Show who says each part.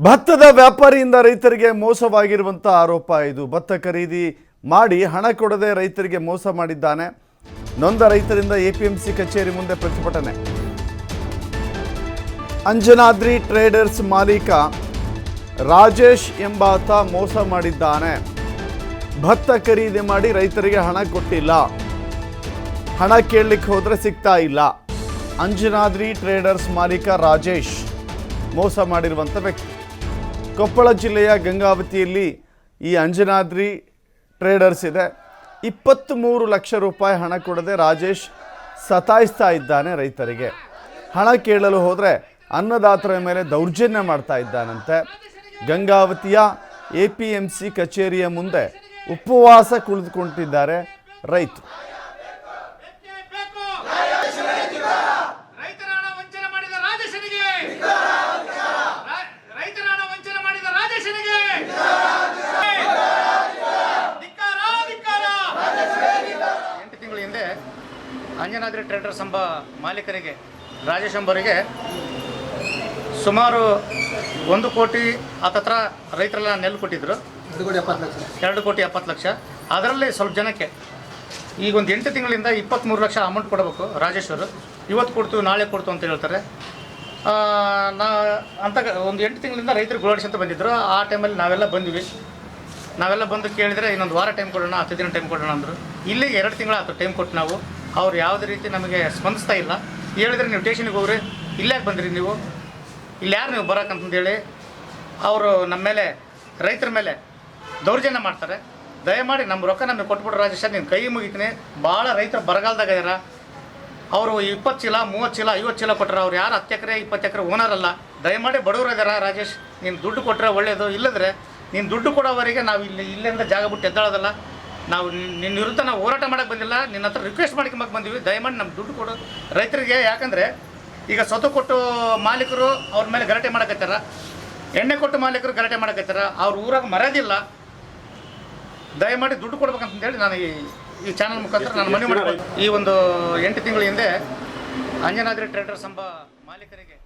Speaker 1: ಭತ್ತದ ವ್ಯಾಪಾರಿಯಿಂದ ರೈತರಿಗೆ ಮೋಸವಾಗಿರುವಂಥ ಆರೋಪ ಇದು. ಭತ್ತ ಖರೀದಿ ಮಾಡಿ ಹಣ ಕೊಡದೆ ರೈತರಿಗೆ ಮೋಸ ಮಾಡಿದ್ದಾನೆ. ನೊಂದ ರೈತರಿಂದ ಎಪಿಎಂಸಿ ಕಚೇರಿ ಮುಂದೆ ಪ್ರತಿಭಟನೆ. ಅಂಜನಾದ್ರಿ ಟ್ರೇಡರ್ಸ್ ಮಾಲೀಕ ರಾಜೇಶ್ ಎಂಬಾತ ಮೋಸ ಮಾಡಿದ್ದಾನೆ. ಭತ್ತ ಖರೀದಿ ಮಾಡಿ ರೈತರಿಗೆ ಹಣ ಕೊಟ್ಟಿಲ್ಲ. ಹಣ ಕೇಳಲಿಕ್ಕೆ ಹೋದ್ರೆ ಸಿಗ್ತಾ ಇಲ್ಲ. ಅಂಜನಾದ್ರಿ ಟ್ರೇಡರ್ಸ್ ಮಾಲೀಕ ರಾಜೇಶ್. ಮೋಸ ಮಾಡಿರುವಂಥ ವ್ಯಕ್ತಿ. ಕೊಪ್ಪಳ ಜಿಲ್ಲೆಯ ಗಂಗಾವತಿಯಲ್ಲಿ ಈ ಅಂಜನಾದ್ರಿ ಟ್ರೇಡರ್ಸ್ ಇದೆ. ಇಪ್ಪತ್ತ್ಮೂರು ಲಕ್ಷ ರೂಪಾಯಿ ಹಣ ಕೊಡದೆ ರಾಜೇಶ್ ಸತಾಯಿಸ್ತಾ ಇದ್ದಾನೆ ರೈತರಿಗೆ. ಹಣ ಕೇಳಲು ಹೋದರೆ ಅನ್ನದಾತರ ಮೇಲೆ ದೌರ್ಜನ್ಯ ಮಾಡ್ತಾ ಇದ್ದಾನಂತೆ. ಗಂಗಾವತಿಯ ಎ ಪಿ ಎಂ ಸಿ ಕಚೇರಿಯ ಮುಂದೆ ಉಪವಾಸ ಕುಳಿತುಕೊಂಡಿದ್ದಾರೆ ರೈತರು
Speaker 2: ಬೇಕು ರೈತರ ಹಣ ವಂಚನೆ ಮಾಡಿದ ರಾಜೇಶನಿಗೆ ರಾ- ರೈತರ ಹಣ ವಂಚನೆ ಮಾಡಿದ ರಾಜೇಶನಿಗೆ ಧಿಕ್ಕಾರ, ಧಿಕ್ಕಾರ. ಎಂಟು ತಿಂಗಳ ಹಿಂದೆ ಅಂಜನಾದ್ರಿ ಟ್ರೇಡರ್ಸ್ ಎಂಬ ಮಾಲೀಕರಿಗೆ ರಾಜೇಶ್ ಎಂಬರಿಗೆ ಸುಮಾರು ಒಂದು ಕೋಟಿ ಹತ್ತತ್ರ ರೈತರೆಲ್ಲ ನೆಲ್ಲು ಕೊಟ್ಟಿದ್ರು.
Speaker 3: ಎರಡು ಕೋಟಿ ಎಪ್ಪತ್ತು ಲಕ್ಷ.
Speaker 2: ಎರಡು ಕೋಟಿ ಎಪ್ಪತ್ತು ಲಕ್ಷ. ಅದರಲ್ಲಿ ಸ್ವಲ್ಪ ಜನಕ್ಕೆ ಈಗ ಒಂದು ಎಂಟು ತಿಂಗಳಿಂದ ಇಪ್ಪತ್ತ್ಮೂರು ಲಕ್ಷ ಅಮೌಂಟ್ ಕೊಡಬೇಕು ರಾಜೇಶ್ವರು ಇವತ್ತು ಕೊಡ್ತೀವಿ ನಾಳೆ ಕೊಡ್ತೀವಿ ಅಂತ ಹೇಳ್ತಾರೆ. ನಾ ಅಂತ ಒಂದು ಎಂಟು ತಿಂಗಳಿಂದ ರೈತರು ಅಂತ ಬಂದಿದ್ದರು ಆ ಟೈಮಲ್ಲಿ ನಾವೆಲ್ಲ ಬಂದ್ವಿ. ನಾವೆಲ್ಲ ಬಂದು ಕೇಳಿದರೆ ಇನ್ನೊಂದು ವಾರ ಟೈಮ್ ಕೊಡೋಣ ಹತ್ತು ದಿನ ಟೈಮ್ ಕೊಡೋಣ ಅಂದರು. ಇಲ್ಲಿಗೆ ಎರಡು ತಿಂಗಳಾಯ್ತು ಟೈಮ್ ಕೊಟ್ಟು ನಾವು. ಅವ್ರು ಯಾವುದೇ ರೀತಿ ನಮಗೆ ಸ್ಪಂದಿಸ್ತಾ ಇಲ್ಲ, ಹೇಳಿದ್ರೆ ನೀವು ಟೇಷನಿಗೆ ಹೋಗ್ರಿ, ಇಲ್ಲೇ ಬಂದ್ರಿ ನೀವು. ಇಲ್ಲಿ ಯಾರು ನೀವು ಬರೋಕ್ಕಂತಂದೇಳಿ ಅವರು ನಮ್ಮ ಮೇಲೆ, ರೈತರ ಮೇಲೆ ದೌರ್ಜನ್ಯ ಮಾಡ್ತಾರೆ. ದಯಮಾಡಿ ನಮ್ಮ ರೊಕ್ಕ ನಮಗೆ ಕೊಟ್ಬಿಟ್ರೆ ರಾಜೇಶ ನೀನು ಕೈ ಮುಗಿತೀನಿ. ಭಾಳ ರೈತರು ಬರಗಾಲದಾಗ ಇದಾರ. ಅವರು ಇಪ್ಪತ್ತು ಚೀಲ, ಮೂವತ್ತು ಚೀಲ, ಐವತ್ತು ಚೀಲ ಕೊಟ್ಟರೆ ಅವ್ರು ಯಾರು ಹತ್ತು ಎಕರೆ, ಇಪ್ಪತ್ತು ಎಕರೆ ಓನರ್ ಅಲ್ಲ. ದಯಮಾಡಿ ಬಡವರು ಇದಾರ ರಾಜೇಶ್. ನೀನು ದುಡ್ಡು ಕೊಟ್ಟರೆ ಒಳ್ಳೆಯದು ಇಲ್ಲದ್ರೆ ನೀನು ದುಡ್ಡು ಕೊಡೋವರೆಗೆ ನಾವು ಇಲ್ಲಿ, ಇಲ್ಲಿಂದ ಜಾಗ ಬಿಟ್ಟು ಎದ್ದಾಳೋದಲ್ಲ. ನಾವು ನಿನ್- ನಿನ್ನ ವಿರುದ್ಧ ನಾವು ಹೋರಾಟ ಮಾಡಕ್ಕೆ ಬಂದಿಲ್ಲ ನಿನ್ನ ಹತ್ರ ರಿಕ್ವೆಸ್ಟ್ ಮಾಡ್ಕೊಂಬಕ್ಕೆ ಬಂದಿವಿ. ದಯಮಾಡಿ ನಮ್ಮ ದುಡ್ಡು ಕೊಡು. ರೈತರಿಗೆ ಯಾಕಂದರೆ ಈಗ ಸ್ವತಃ ಕೊಟ್ಟು ಮಾಲೀಕರು ಅವ್ರ ಮೇಲೆ ಗಲಾಟೆ ಮಾಡಕತ್ತಾರ ಎಣ್ಣೆ ಕೊಟ್ಟು ಮಾಲೀಕರು ಗಲಾಟೆ ಮಾಡಕತ್ತಾರ ಅವ್ರ ಊರಾಗ ಮರೋದಿಲ್ಲ ದಯಮಾಡಿ ದುಡ್ಡು ಕೊಡ್ಬೇಕಂತಂದೇಳಿ ನಾನು ಈ ಈ ಚಾನಲ್ ಮುಖಾಂತರ ನಾನು ಮನವಿ ಮಾಡ್ತೀನಿ ಈ ಒಂದು ಎಂಟು ತಿಂಗಳ ಹಿಂದೆ ಅಂಜನಾದ್ರಿ ಟ್ರೇಡರ್ಸ್ ಎಂಬ ಮಾಲೀಕರಿಗೆ